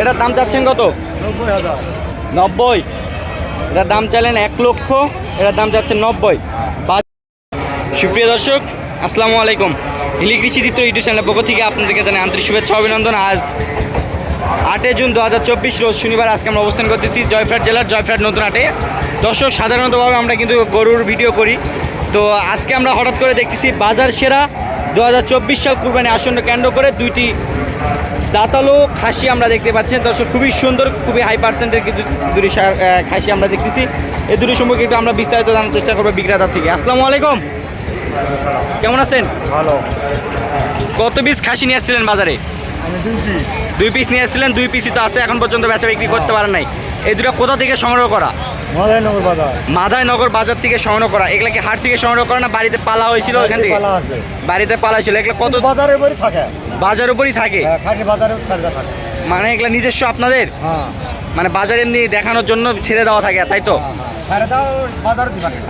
এটার দাম চাচ্ছেন কত? নব্বই হাজার। নব্বই। এটার দাম চাইলেন এক লক্ষ এটার দাম চাচ্ছেন নব্বই। সুপ্রিয় দর্শক আসসালামু আলাইকুম। হিলি কৃষি ইউটিউব চ্যানেলের পক্ষ থেকে আপনাদেরকে জানাই আন্তরিক শুভেচ্ছা অভিনন্দন। আজ আটই জুন দু হাজার চব্বিশ রোজ শনিবার আজকে আমরা অবস্থান করতেছি জয়ফ্রাট জেলার জয়ফ্রাট নতুন হাটে দর্শক সাধারণতভাবে আমরা কিন্তু গরুর ভিডিও করি। তো আজকে আমরা হঠাৎ করে দেখতেছি বাজার সেরা দু হাজার চব্বিশ সাল কুরবানি আসন্ন কেন্দ্র করে দুইটি দাতালো খাসি আমরা দেখতে পাচ্ছেন। দর্শক খুবই সুন্দর খুবই হাই পার্সেন্টের কিছু দুটি খাসি আমরা দেখতেছি। এই দুটি সম্পর্কে একটু আমরা বিস্তারিত জানার চেষ্টা করব বিক্রেতার থেকে। আসসালামু আলাইকুম। কেমন আছেন? ভালো। কত পিস খাসি নিয়ে আসছিলেন বাজারে? দুই পিস নিয়ে আসছিলেন দুই পিসই তো আছে এখন পর্যন্ত বেচা বিক্রি করতে পারেন নাই। এই দুটো কোথা থেকে সংগ্রহ করা? মদাইনগর বাজার। মাদাইনগর বাজার থেকে সংগ্রহ করা। এগুলা কি হাট থেকে সংগ্রহ করা না বাড়িতে পালা হয়েছিল ওখান থেকে? পালা আছে। বাড়িতে পালা হয়েছিল। এগুলো কত বাজারের উপরই থাকে। বাজার উপরই থাকে? হ্যাঁ, খাসি বাজারের সারিটা থাকে। মানে এগুলা নিজস্ব আপনাদের? হ্যাঁ। মানে বাজারে এমনি দেখানোর জন্য ছেড়ে দেওয়া থাকে তাই তো? থাকে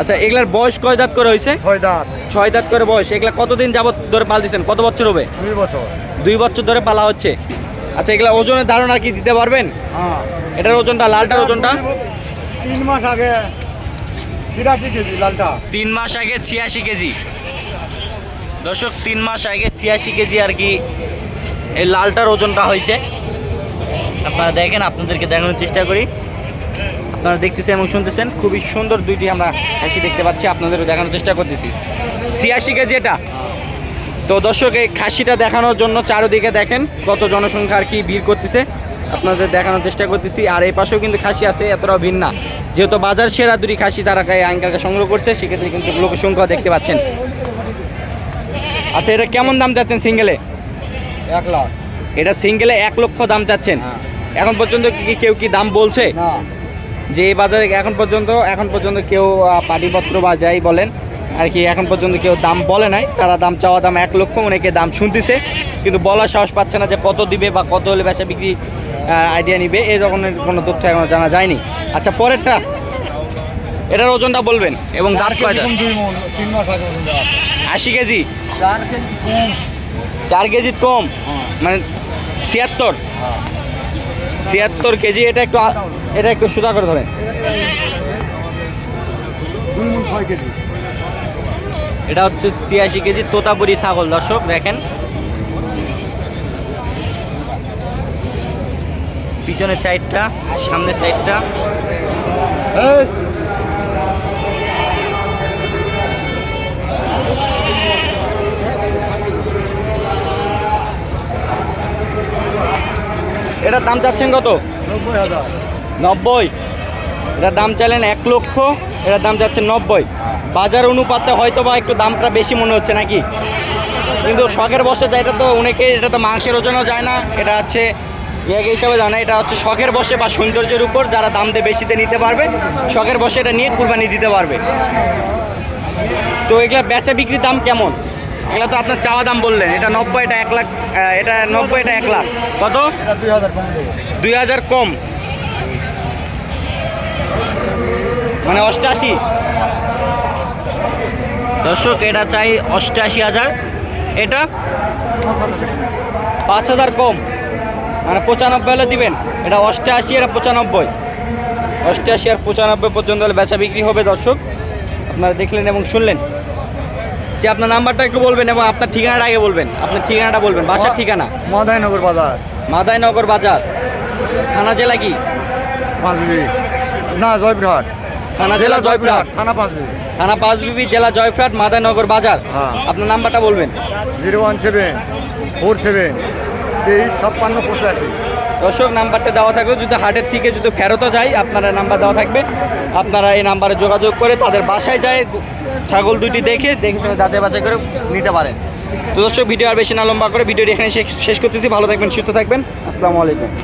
আচ্ছা এগুলার বয়স কয় দাঁত করে হয়েছে? ছয় দাঁত। ছয় দাঁত করে বয়স। এগুলা কতদিন যাবত ধরে পাল দিচ্ছেন কত বছর হবে? দুই বছর। দুই বছর ধরে পালা হচ্ছে। আচ্ছা এগুলা ওজনের ধারণা কি দিতে পারবেন? হ্যাঁ। এটার ওজনটা লালটার ওজনটা? তিন মাস আগে তিরাশি কেজি লালটা। তিন মাস আগে ছিয়াশি কেজি। দর্শক, তিন মাস আগে ছিয়াশি কেজি আর কি এই লালটার ওজনটা হয়েছে। আপনারা দেখেন, আপনাদেরকে দেখানোর চেষ্টা করি। আপনারা দেখতেছেন এবং শুনতেছেন, খুবই সুন্দর দুইটি আমরা খাসি দেখতে পাচ্ছি, আপনাদেরও দেখানোর চেষ্টা করতেছি। ছিয়াশি কেজি এটা। তো দর্শক, এই খাসিটা দেখানোর জন্য চারোদিকে দেখেন কত জনসংখ্যা আর কি ভিড় করতেছে। আপনাদের দেখানোর চেষ্টা করতেছি। আর এই পাশেও কিন্তু খাসি আছে এতটাও ভিন্ন। না যেহেতু বাজার সেরা দুটি খাসি তারা আঙ্কালকে সংগ্রহ করছে সেক্ষেত্রে কিন্তু লোকের সংখ্যা দেখতে পাচ্ছেন। আচ্ছা এটা কেমন দাম চাচ্ছেন সিঙ্গেলে? এক লাখ। এটা সিঙ্গেলে এক লক্ষ দাম চাচ্ছেন। হ্যাঁ। এখন পর্যন্ত কি কেউ কি দাম বলছে? না। যে এই বাজারে এখন পর্যন্ত এখন পর্যন্ত কেউ পাটিপত্র বা যাই বলেন আর কি এখন পর্যন্ত কেউ দাম বলে নাই। তারা দাম চাওয়া দাম এক লক্ষ অনেকে দাম শুনতেছে। কিন্তু বলার সাহস পাচ্ছে না যে কত দিবে বা কত হলে বেচা বিক্রি আইডিয়া নিবে। এই ধরনের কোনো তথ্য এখনও জানা যায়নি। আচ্ছা পরেরটা। এটার ওজনটা বলবেন এবং দাঁত কয়টা? কম দুই তিন মাস আগে আশি কেজি? চার কেজি কম। চার কেজি কম? হ্যাঁ। মানে ছিয়াত্তর? ছিয়াত্তর কেজি এটা একটু এটা একটু সোজা করে ধরেন। এটা হচ্ছে ছিয়াশি কেজি তোতাপুরি ছাগল দর্শক দেখেন। পিছনের সাইডটা সামনের সাইডটা। এটার দাম চাচ্ছেন কত? নব্বই হাজার। নব্বই। এটার দাম চাইলেন এক লক্ষ এটার দাম যাচ্ছে নব্বই। বাজার অনুপাতে হয়তো বা একটু দামটা বেশি মনে হচ্ছে নাকি? কিন্তু শখের বসে যায় এটা তো অনেকে এটা তো মাংসের ওজনও যায় না এটা হচ্ছে ইয়ে হিসাবে জানা এটা হচ্ছে শখের বসে বা সৌন্দর্যের উপর যারা দাম দিয়ে বেশিতে নিতে পারবে, শখের বসে এটা নিয়ে কুরবানি দিতে পারবে। তো এগুলা বেচা বিক্রির দাম কেমন? এগুলা তো আপনার চাওয়া দাম বললেন, এটা নব্বই, এটা এক লাখ এটা নব্বই, এটা এক লাখ। কত? দুই হাজার কম। মানে অষ্টাশি। দর্শক, এটা চাই অষ্টাশি হাজার। এটা? পাঁচ হাজার কম। মানে পঁচানব্বই হলে দিবেন। এটা অষ্টআশি এটা পঁচানব্বই। অষ্টআশি আর পঁচানব্বই পর্যন্ত হলে বেচা বিক্রি হবে দর্শক। আপনারা দেখলেন এবং শুনলেন। যে আপনার নাম্বারটা একটু বলবেন এবং আপনার ঠিকানাটা আগে বলবেন। আপনার ঠিকানাটা বলবেন। বাসার ঠিকানা? মদাইনগর বাজার। মাদাইনগর বাজার। থানা জেলা কি? না জয়পুরহাট। থানা জেলা জয়পুরহাট। থানা পাঁচ বিবি থানা পাঁচবিবি জেলা জয়ফ্রাট মাদানগর বাজার। হ্যাঁ। আপনার নাম্বারটা বলবেন। Zero one seven four seven. তেইশ ছাপ্পান্ন, পঁচাশি। দর্শক, নাম্বারটা দেওয়া থাকবে। যদি হাটের থেকে যদি ফেরতও যায় আপনারা নাম্বার দেওয়া থাকবে। আপনারা এই নাম্বারে যোগাযোগ করে তাদের বাসায় যায়, ছাগল দুটি দেখে দেখে শুনে যাচাই বাছাই করে নিতে পারেন। তো দর্শক, ভিডিও আর বেশি না লম্বা করে ভিডিওটি এখানে শেষ- শেষ করতেছি। ভালো থাকবেন, সুস্থ থাকবেন। আসসালামু আলাইকুম।